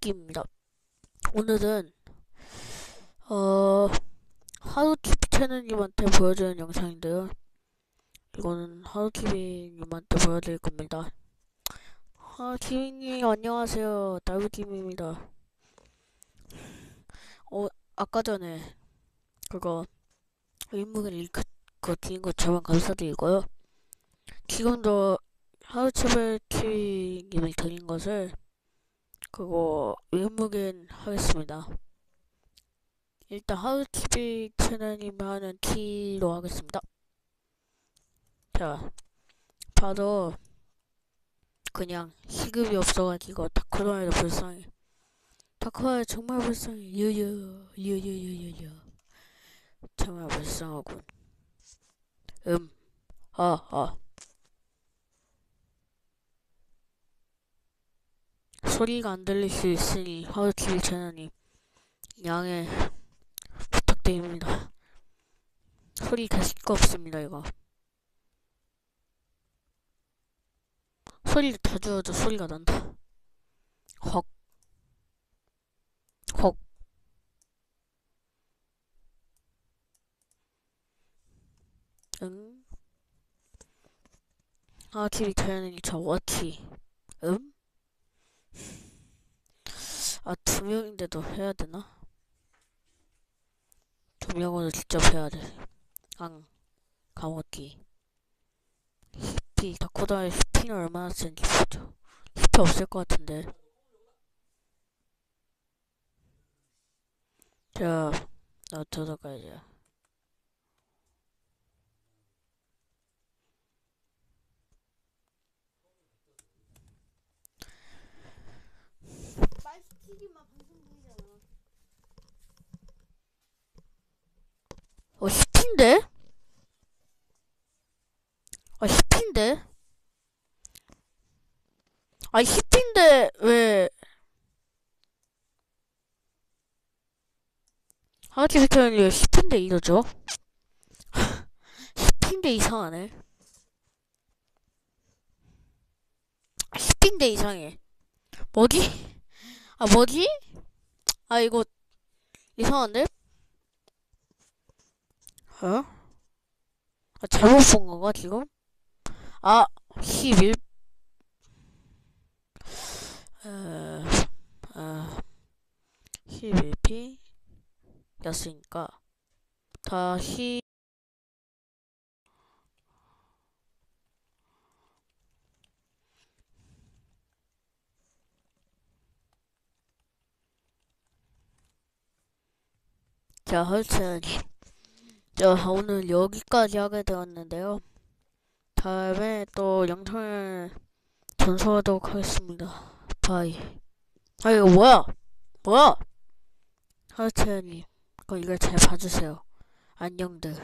하루키입니다. 오늘은 어 하루키비 채널님한테 보여주는 영상인데요. 이거는 하루키비님한테 보여드릴 겁니다. 하루키비님 안녕하세요. 달구팀입니다. 어 아까 전에 그거 링크 그거 드린 거 정말 감사드리고요. 지금도 하루치벨 키님이 드린 것을 그거 외무겐 하겠습니다. 일단 하루TV 채널님 하는 키로 하겠습니다. 자, 바로 그냥 시급이 없어가지고 다크로나이도 불쌍해. 다크로나이 정말 불쌍해. 유유 유유유유유 정말 불쌍하군. 음, 아, 아. 소리가 안 들릴 수 있으니 하루TV 채널님 양해 부탁드립니다. 소리 다실 거 없습니다 이거. 소리를 다 줄여도 소리가 난다. 헉. 헉. 응? 하루TV 채널이 저 워치. 음? 아, 두 명인데도 해야 되나? 두 명으로 직접 해야 돼. 앙, 감옥기. 히피, 다코다의 히피는 얼마나 센지 보죠. 히피 없을 것 같은데. 자, 나 들어가야지. 말스티기만 방송 중이잖아. 어, 히피인데? 아, 히피인데? 아, 히피인데, 왜. 하나티 비켜는 왜 히피인데 이러죠? 히피인데 이상하네. 히피인데 이상해. 뭐지? 아, 뭐지? 아, 이거, 이상한데? 어? 아, 잘못 본 건가, 지금? 아, 11. 어, 어, 11p 였으니까, 다시, 자, 헐튼. 자, 오늘 여기까지 하게 되었는데요. 다음에 또 영상을 전송하도록 하겠습니다. 바이. 아, 이거 뭐야? 뭐야? 하루채님, 이거 잘 봐주세요. 안녕들.